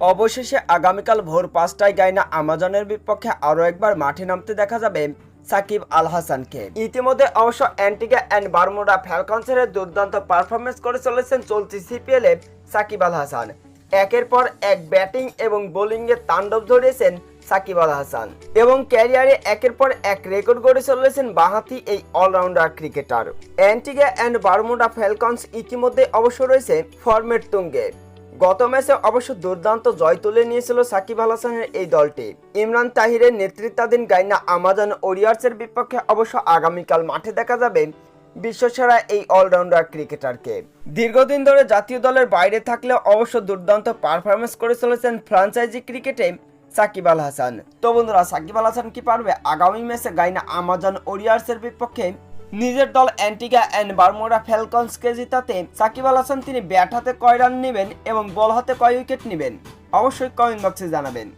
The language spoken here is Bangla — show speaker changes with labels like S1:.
S1: অবশেষে আগামীকাল ভোর পাঁচটায় গাইনা আমাজনের বিপক্ষে আরও একবার মাঠে নামতে দেখা যাবে সাকিব আল হাসানকে। ইতিমধ্যে অবশ্য অ্যান্টিগা অ্যান্ড বারমুডা ফ্যালকনসের দুর্দান্ত পারফরমেন্স করে চলেছেন চলতি সিপিএলে সাকিব আল হাসান। একের পর এক ব্যাটিং এবং বোলিংয়ে তাণ্ডব ধরিয়েছেন সাকিব আল হাসান। এবং ক্যারিয়ারে একের পর এক রেকর্ড গড়ে চলেছেন বাঁহাতি এই allrounder cricketer. Antigua and Bermuda Falcons ইতিমধ্যে অবশ্য রয়েছে ফর্মের তুঙ্গে। গত ম্যাচে অবশ্য দুর্দান্ত জয় তুলে নিয়েছিল সাকিব আল হাসানের এই দলটি। ইমরান তাহিরের নেতৃত্বাধীন গাইনা আমাজন ওরিয়ার্সের বিপক্ষে অবশ্য আগামীকাল মাঠে দেখা যাবে বিশ্বসেরা এই অলরাউন্ডার ক্রিকেটারকে। দীর্ঘদিন ধরে জাতীয় দলের বাইরে থাকলেও অবশ্য দুর্দান্ত পারফরমেন্স করে চলেছেন ফ্রাঞ্চাইজি ক্রিকেটে সাকিব আল হাসান। তো বন্ধুরা, সাকিব আল হাসান কি পারবে? আগামী ম্যাচে গাইনা আমাজন ওরিয়ার্সের বিপক্ষে নিজের দল অ্যান্টিগা অ্যান্ড বার্মোরা ফ্যালকনসকে জিতাতে সাকিব আল হাসান তিনি ব্যাট হাতে কয় রান নেবেন এবং বল হাতে কয় উইকেট নেবেন? অবশ্যই কমেন্ট বক্সে জানাবেন।